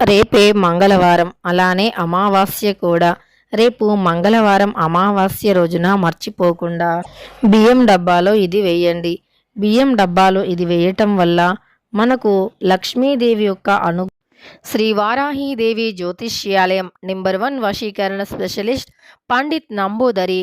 రేపే మంగళవారం. అలానే అమావాస్య కూడా. రేపు మంగళవారం అమావాస్య రోజున మర్చిపోకుండా బియ్యం డబ్బాలో ఇది వేయండి. బియ్యం డబ్బాలో ఇది వేయటం వల్ల మనకు లక్ష్మీదేవి యొక్క అను శ్రీ వారాహీదేవి జ్యోతిష్యాలయం నెంబర్ వన్ వశీకరణ స్పెషలిస్ట్ పండిత్ నంబూదరి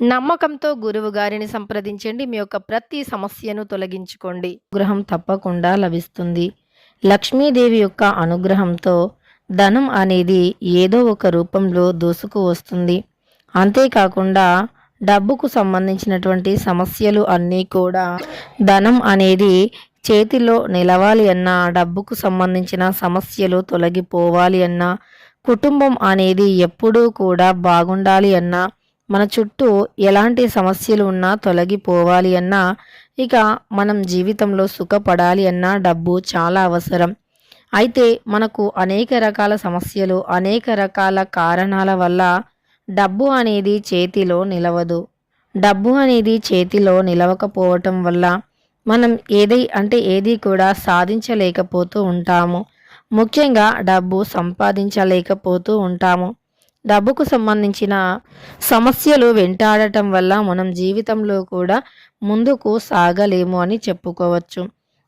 నమ్మకంతో గురువు గారిని సంప్రదించండి. మీ యొక్క ప్రతి సమస్యను తొలగించుకోండి. అనుగ్రహం తప్పకుండా లభిస్తుంది. లక్ష్మీదేవి యొక్క అనుగ్రహంతో ధనం అనేది ఏదో ఒక రూపంలో దూసుకు వస్తుంది. అంతేకాకుండా డబ్బుకు సంబంధించినటువంటి సమస్యలు అన్నీ కూడా ధనం అనేది చేతిలో నిలవాలి అన్నా డబ్బుకు సంబంధించిన సమస్యలు తొలగిపోవాలి అన్నా కుటుంబం అనేది ఎప్పుడూ కూడా బాగుండాలి అన్నా మన చుట్టూ ఎలాంటి సమస్యలు ఉన్నా తొలగిపోవాలి అన్నా ఇక మనం జీవితంలో సుఖపడాలి అన్నా డబ్బు చాలా అవసరం. అయితే మనకు అనేక రకాల సమస్యలు అనేక రకాల కారణాల వల్ల డబ్బు అనేది చేతిలో నిలవదు. డబ్బు అనేది చేతిలో నిలవకపోవటం వల్ల మనం ఏదై అంటే ఏది కూడా సాధించలేకపోతూ ఉంటాము. ముఖ్యంగా డబ్బు సంపాదించలేకపోతూ ఉంటాము. డబ్బుకు సంబంధించిన సమస్యలు వెంటాడటం వల్ల మనం జీవితంలో కూడా ముందుకు సాగలేము అని చెప్పుకోవచ్చు.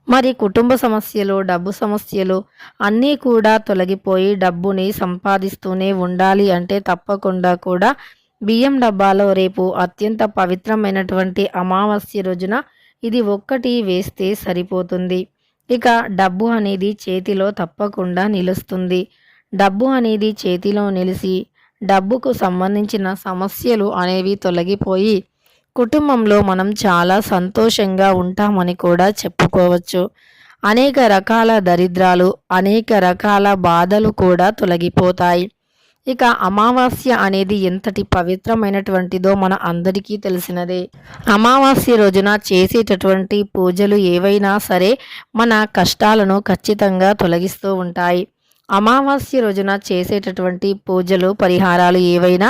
మరి కుటుంబ సమస్యలు డబ్బు సమస్యలు అన్నీ కూడా తొలగిపోయి డబ్బుని సంపాదిస్తూనే ఉండాలి అంటే తప్పకుండా కూడా బియ్యం డబ్బాలో రేపు అత్యంత పవిత్రమైనటువంటి అమావాస్య రోజున ఇది ఒక్కటి వేస్తే సరిపోతుంది. ఇక డబ్బు అనేది చేతిలో తప్పకుండా నిలుస్తుంది. డబ్బు అనేది చేతిలో నిలిసి డబ్బుకు సంబంధించిన సమస్యలు అనేవి తొలగిపోయి కుటుంబంలో మనం చాలా సంతోషంగా ఉంటామని కూడా చెప్పుకోవచ్చు. అనేక రకాల దరిద్రాలు అనేక రకాల బాధలు కూడా తొలగిపోతాయి. ఇక అమావాస్య అనేది ఎంతటి పవిత్రమైనటువంటిదో మన అందరికీ తెలిసినదే. అమావాస్య రోజున చేసేటటువంటి పూజలు ఏవైనా సరే మన కష్టాలను ఖచ్చితంగా తొలగిస్తూ ఉంటాయి. అమావాస్య రోజున చేసేటటువంటి పూజలు పరిహారాలు ఏవైనా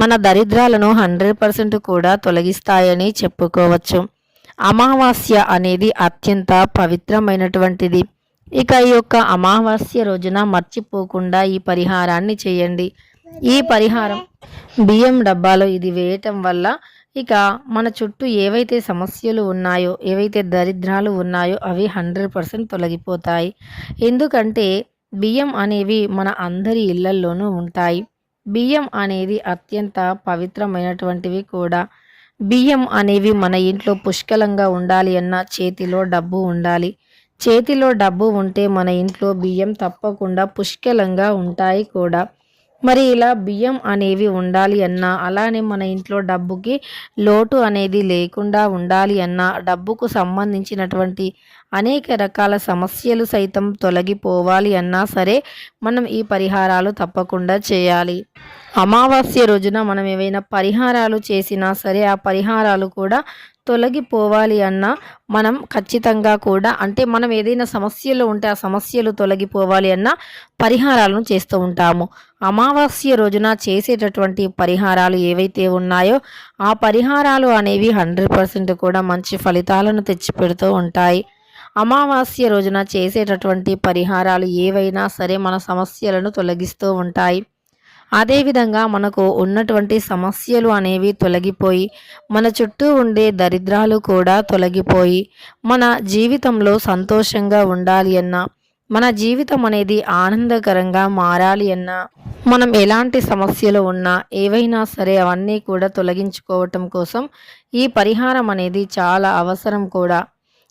మన దరిద్రాలను హండ్రెడ్ పర్సెంట్ కూడా తొలగిస్తాయని చెప్పుకోవచ్చు. అమావాస్య అనేది అత్యంత పవిత్రమైనటువంటిది. ఇక ఈ యొక్క అమావాస్య రోజున మర్చిపోకుండా ఈ పరిహారాన్ని చేయండి. ఈ పరిహారం బియ్యం డబ్బాలో ఇది వేయటం వల్ల ఇక మన చుట్టూ ఏవైతే సమస్యలు ఉన్నాయో ఏవైతే దరిద్రాలు ఉన్నాయో అవి హండ్రెడ్ పర్సెంట్ తొలగిపోతాయి. ఎందుకంటే బియ్యం అనేవి మన అందరి ఇళ్ళల్లోనూ ఉంటాయి. బియ్యం అనేది అత్యంత పవిత్రమైనటువంటివి కూడా. బియ్యం అనేవి మన ఇంట్లో పుష్కలంగా ఉండాలి అన్న చేతిలో డబ్బు ఉండాలి. చేతిలో డబ్బు ఉంటే మన ఇంట్లో బియ్యం తప్పకుండా పుష్కలంగా ఉంటాయి కూడా. మరి ఇలా బియ్యం అనేవి ఉండాలి అన్నా అలానే మన ఇంట్లో డబ్బుకి లోటు అనేది లేకుండా ఉండాలి అన్నా డబ్బుకు సంబంధించినటువంటి అనేక రకాల సమస్యలు సైతం తొలగిపోవాలి అన్నా సరే మనం ఈ పరిహారాలు తప్పకుండా చేయాలి. అమావాస్య రోజున మనం ఏవైనా పరిహారాలు చేసినా సరే ఆ పరిహారాలు కూడా తొలగిపోవాలి అన్న మనం ఖచ్చితంగా కూడా అంటే మనం ఏదైనా సమస్యలు ఉంటే ఆ సమస్యలు తొలగిపోవాలి అన్న పరిహారాలను చేస్తూ ఉంటాము. అమావాస్య రోజున చేసేటటువంటి పరిహారాలు ఏవైతే ఉన్నాయో ఆ పరిహారాలు అనేవి హండ్రెడ్ పర్సెంట్ కూడా మంచి ఫలితాలను తెచ్చిపెడుతూ ఉంటాయి. అమావాస్య రోజున చేసేటటువంటి పరిహారాలు ఏవైనా సరే మన సమస్యలను తొలగిస్తూ ఉంటాయి. అదేవిధంగా మనకు ఉన్నటువంటి సమస్యలు అనేవి తొలగిపోయి మన చుట్టూ ఉండే దరిద్రాలు కూడా తొలగిపోయి మన జీవితంలో సంతోషంగా ఉండాలి అన్నా మన జీవితం అనేది ఆనందకరంగా మారాలి అన్నా మనం ఎలాంటి సమస్యలు ఉన్నా ఏవైనా సరే అవన్నీ కూడా తొలగించుకోవటం కోసం ఈ పరిహారం అనేది చాలా అవసరం కూడా.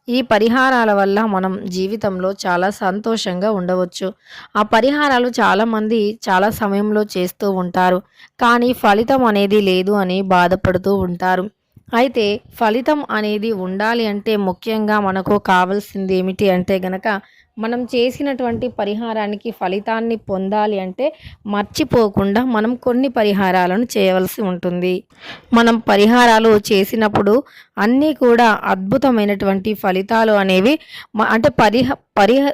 ఈ పరిహారాల వల్ల మనం జీవితంలో చాలా సంతోషంగా ఉండవచ్చు. ఆ పరిహారాలు చాలామంది చాలా సమయంలో చేస్తూ ఉంటారు. కానీ ఫలితం అనేది లేదు అని బాధపడుతూ ఉంటారు. అయితే ఫలితం అనేది ఉండాలి అంటే ముఖ్యంగా మనకు కావాల్సింది ఏమిటి అంటే గనక మనం చేసినటువంటి పరిహారానికి ఫలితాన్ని పొందాలి అంటే మర్చిపోకుండా మనం కొన్ని పరిహారాలను చేయవలసి ఉంటుంది. మనం పరిహారాలు చేసినప్పుడు అన్నీ కూడా అద్భుతమైనటువంటి ఫలితాలు అనేవి అంటే పరిహ పరిహ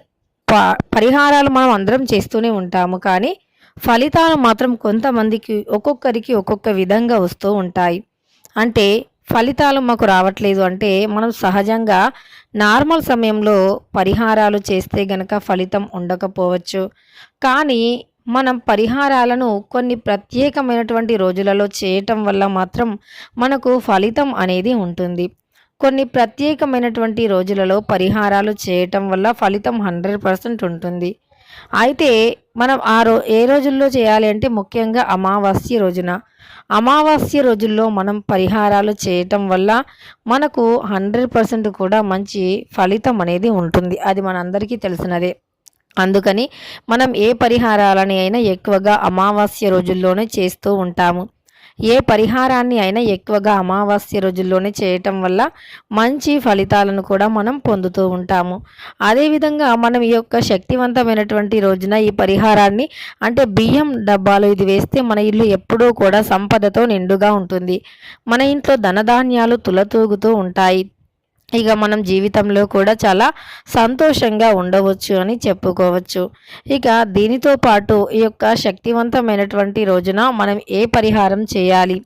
ప- పరిహారాలు మనం అందరం చేస్తూనే ఉంటాము. కానీ ఫలితాలు మాత్రం కొంతమందికి ఒక్కొక్కరికి ఒక్కొక్క విధంగా వస్తూ ఉంటాయి. అంటే ఫలితాలు మాకు రావట్లేదు అంటే మనం సహజంగా నార్మల్ సమయంలో పరిహారాలు చేస్తే గనక ఫలితం ఉండకపోవచ్చు. కానీ మనం పరిహారాలను కొన్ని ప్రత్యేకమైనటువంటి రోజులలో చేయటం వల్ల మాత్రం మనకు ఫలితం అనేది ఉంటుంది. కొన్ని ప్రత్యేకమైనటువంటి రోజులలో పరిహారాలు చేయటం వల్ల ఫలితం హండ్రెడ్ పర్సెంట్ ఉంటుంది. అయితే మనం ఆ రో ఏ రోజుల్లో చేయాలి అంటే ముఖ్యంగా అమావాస్య రోజున. అమావాస్య రోజుల్లో మనం పరిహారాలు చేయటం వల్ల మనకు హండ్రెడ్ పర్సెంట్ కూడా మంచి ఫలితం అనేది ఉంటుంది. అది మనందరికీ తెలిసినదే. అందుకని మనం ఏ పరిహారాలని అయినా ఎక్కువగా అమావాస్య రోజుల్లోనే చేస్తూ ఉంటాము. ఏ పరిహారాన్ని అయినా ఎక్కువగా అమావాస్య రోజుల్లోనే చేయటం వల్ల మంచి ఫలితాలను కూడా మనం పొందుతూ ఉంటాము. అదేవిధంగా మనం ఈ యొక్క శక్తివంతమైనటువంటి రోజున ఈ పరిహారాన్ని అంటే బియ్యం డబ్బాలో ఇది వేస్తే మన ఇల్లు ఎప్పుడూ కూడా సంపదతో నిండుగా ఉంటుంది. మన ఇంట్లో ధనధాన్యాలు తులతూగుతూ ఉంటాయి. ఇక మనం జీవితంలో కూడా చాలా సంతోషంగా ఉండవచ్చు అని చెప్పుకోవచ్చు. ఇక దీనితో పాటు ఈ యొక్క శక్తివంతమైనటువంటి రోజున మనం ఏ పరిహారం చేయాలి?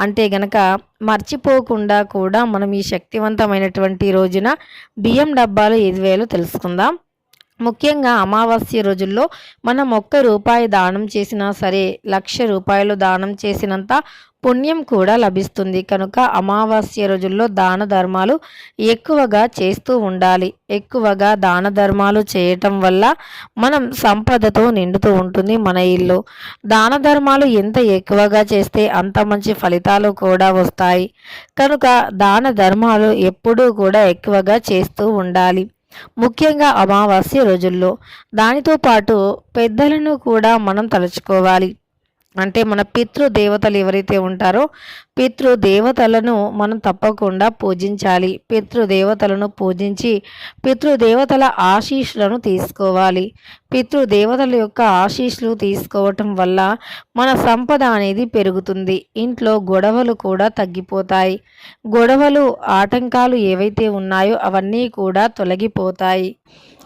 అంటే గనక మర్చిపోకుండా కూడా మనం ఈ శక్తివంతమైనటువంటి రోజున బియ్యం డబ్బాలు ఐదు వేలు తెలుసుకుందాం. ముఖ్యంగా అమావాస్య రోజుల్లో మనం ఒక్క రూపాయి దానం చేసినా సరే లక్ష రూపాయలు దానం చేసినంత పుణ్యం కూడా లభిస్తుంది. కనుక అమావాస్య రోజుల్లో దాన ధర్మాలు ఎక్కువగా చేస్తూ ఉండాలి. ఎక్కువగా దాన ధర్మాలు చేయటం వల్ల మనం సంపదతో నిండుతూ ఉంటుంది మన ఇల్లు. దాన ధర్మాలు ఎంత ఎక్కువగా చేస్తే అంత మంచి ఫలితాలు కూడా వస్తాయి. కనుక దాన ధర్మాలు ఎప్పుడూ కూడా ఎక్కువగా చేస్తూ ఉండాలి. ముఖ్యంగా అమావాస్య రోజుల్లో దానితో పాటు పెద్దలను కూడా మనం తలుచుకోవాలి. అంటే మన పితృ దేవతలు ఎవరైతే ఉంటారో పితృ దేవతలను మనం తప్పకుండా పూజించాలి. పితృ దేవతలను పూజించి పితృ దేవతల ఆశీస్సులను తీసుకోవాలి. పితృ దేవతల యొక్క ఆశీస్సులు తీసుకోవటం వల్ల మన సంపద అనేది పెరుగుతుంది. ఇంట్లో గొడవలు కూడా తగ్గిపోతాయి. గొడవలు ఆటంకాలు ఏవైతే ఉన్నాయో అవన్నీ కూడా తొలగిపోతాయి.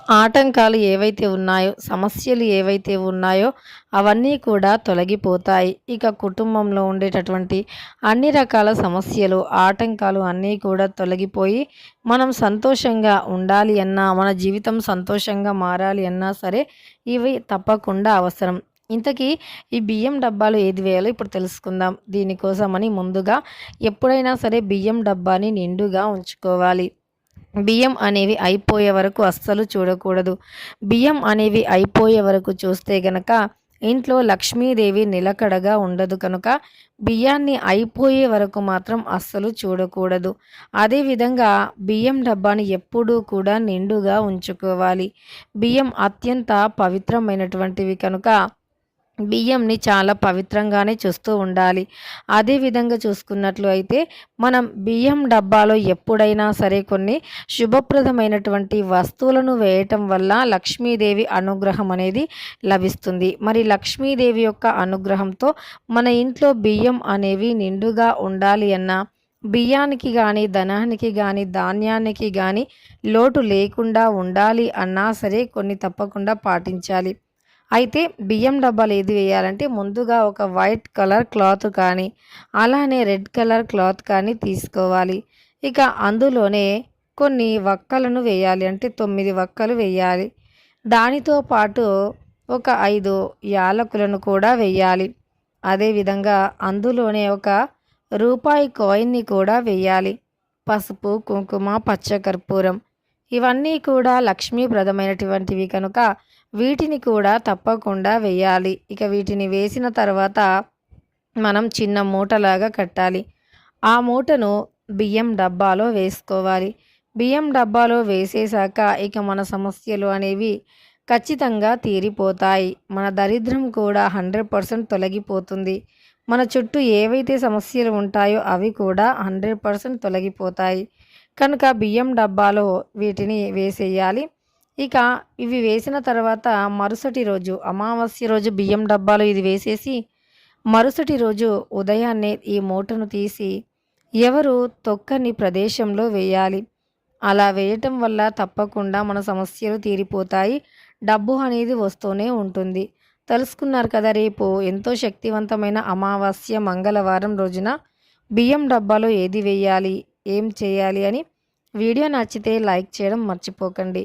ఆటంకాలు ఏవైతే ఉన్నాయో సమస్యలు ఏవైతే ఉన్నాయో అవన్నీ కూడా తొలగిపోతాయి. ఇక కుటుంబంలో ఉండేటటువంటి అన్ని రకాల సమస్యలు ఆటంకాలు అన్నీ కూడా తొలగిపోయి మనం సంతోషంగా ఉండాలి అన్నా మన జీవితం సంతోషంగా మారాలి అన్నా సరే ఇవి తప్పకుండా అవసరం. ఇంతకీ ఈ బియ్యం డబ్బాలు ఏది వేయాలో ఇప్పుడు తెలుసుకుందాం. దీనికోసమని ముందుగా ఎప్పుడైనా సరే బియ్యం డబ్బాని నిండుగా ఉంచుకోవాలి. బియ్యం అనేవి అయిపోయే వరకు అస్సలు చూడకూడదు. బియ్యం అనేవి అయిపోయే వరకు చూస్తే గనక ఇంట్లో లక్ష్మీదేవి నిలకడగా ఉండదు కనుక బియ్యాన్ని అయిపోయే వరకు మాత్రం అస్సలు చూడకూడదు. అదేవిధంగా బియ్యం డబ్బాని ఎప్పుడూ కూడా నిండుగా ఉంచుకోవాలి. బియ్యం అత్యంత పవిత్రమైనటువంటివి కనుక బియ్యంని చాలా పవిత్రంగానే చూస్తూ ఉండాలి. అదేవిధంగా చూసుకున్నట్లు అయితే మనం బియ్యం డబ్బాలో ఎప్పుడైనా సరే కొన్ని శుభప్రదమైనటువంటి వస్తువులను వేయటం వల్ల లక్ష్మీదేవి అనుగ్రహం అనేది లభిస్తుంది. మరి లక్ష్మీదేవి యొక్క అనుగ్రహంతో మన ఇంట్లో బియ్యం అనేవి నిండుగా ఉండాలి అన్నా బియ్యానికి కానీ ధనానికి కానీ ధాన్యానికి కానీ లోటు లేకుండా ఉండాలి అన్నా సరే కొన్ని తప్పకుండా పాటించాలి. అయితే బియ్యం డబ్బాలు ఏది వేయాలంటే ముందుగా ఒక వైట్ కలర్ క్లాత్ కానీ అలానే రెడ్ కలర్ క్లాత్ కానీ తీసుకోవాలి. ఇక అందులోనే కొన్ని వక్కలను వేయాలి అంటే తొమ్మిది వక్కలు వేయాలి. దానితో పాటు ఒక ఐదు యాలకులను కూడా వేయాలి. అదేవిధంగా అందులోనే ఒక రూపాయి కాయిన్ని కూడా వేయాలి. పసుపు కుంకుమ పచ్చకర్పూరం ఇవన్నీ కూడా లక్ష్మీప్రదమైనటువంటివి కనుక వీటిని కూడా తప్పకుండా వేయాలి. ఇక వీటిని వేసిన తర్వాత మనం చిన్న మూటలాగా కట్టాలి. ఆ మూటను బియ్యం డబ్బాలో వేసుకోవాలి. బియ్యం డబ్బాలో వేసేసాక ఇక మన సమస్యలు అనేవి ఖచ్చితంగా తీరిపోతాయి. మన దరిద్రం కూడా హండ్రెడ్ పర్సెంట్ తొలగిపోతుంది. మన చుట్టూ ఏవైతే సమస్యలు ఉంటాయో అవి కూడా హండ్రెడ్ పర్సెంట్ తొలగిపోతాయి. కనుక బియ్యం డబ్బాలో వీటిని వేసేయాలి. ఇక ఇవి వేసిన తర్వాత మరుసటి రోజు అమావాస్య రోజు బియ్యం డబ్బాలో ఇది వేసేసి మరుసటి రోజు ఉదయాన్నే ఈ మూటను తీసి ఎవరు తొక్కని ప్రదేశంలో వేయాలి? అలా వేయటం వల్ల తప్పకుండా మన సమస్యలు తీరిపోతాయి. డబ్బు అనేది వస్తూనే ఉంటుంది. తెలుసుకున్నారు కదా రేపు ఎంతో శక్తివంతమైన అమావాస్య మంగళవారం రోజున బియ్యం డబ్బాలో ఏది వేయాలి? ఏం చేయాలి? అని వీడియో నచ్చితే లైక్ చేయడం మర్చిపోకండి.